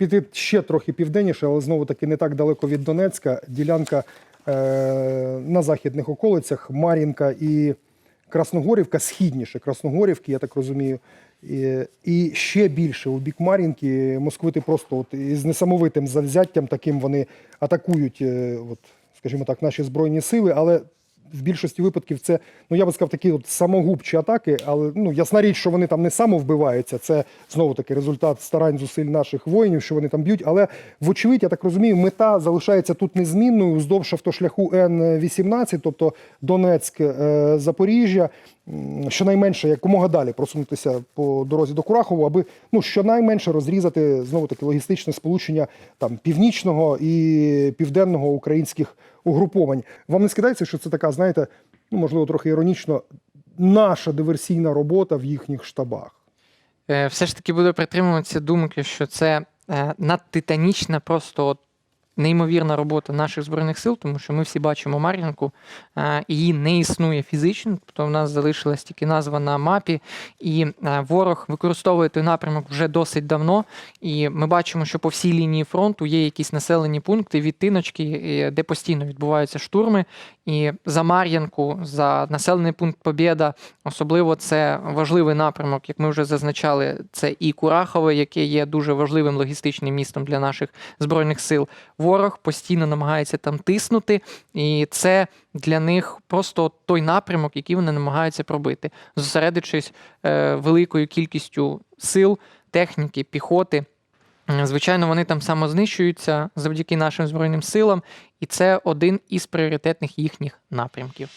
піти ще трохи південніше, але знову таки не так далеко від Донецька. Ділянка е, на західних околицях Мар'їнка і Красногорівка, східніше Красногорівки, я так розумію. І, і ще більше у бік Мар'їнки московити просто от із несамовитим завзяттям таким вони атакують, е, от, скажімо так, наші збройні сили, але в більшості випадків це, ну я би сказав, такі от самогубчі атаки, але ну ясна річ, що вони там не самовбиваються. Це знову таки результат старань зусиль наших воїнів, що вони там б'ють. Але вочевидь, я так розумію, мета залишається тут незмінною вздовж автошляху Н-18, тобто Донецьк, е, Запоріжжя. Щонайменше якомога далі просунутися по дорозі до Курахову, аби ну щонайменше розрізати знову таки логістичне сполучення там північного і південного українських угруповань. Вам не скидається, що це така, знаєте, ну можливо, трохи іронічно, наша диверсійна робота в їхніх штабах. Е, Все ж таки буду притримуватися думки, що це е, надтитанічна, просто от неймовірна робота наших збройних сил, тому що ми всі бачимо Мар'їнку, е, її не існує фізично, тобто в нас залишилась тільки назва на мапі, і е, ворог використовує той напрямок вже досить давно. І ми бачимо, що по всій лінії фронту є якісь населені пункти, відтиночки, е, де постійно відбуваються штурми. І за Мар'янку, за населений пункт Побєда, особливо це важливий напрямок, як ми вже зазначали, це і Курахове, яке є дуже важливим логістичним містом для наших збройних сил. Ворог постійно намагається там тиснути, і це для них просто той напрямок, який вони намагаються пробити, зосередившись е, великою кількістю сил, техніки, піхоти. Звичайно, вони там самознищуються завдяки нашим збройним силам, і це один із пріоритетних їхніх напрямків.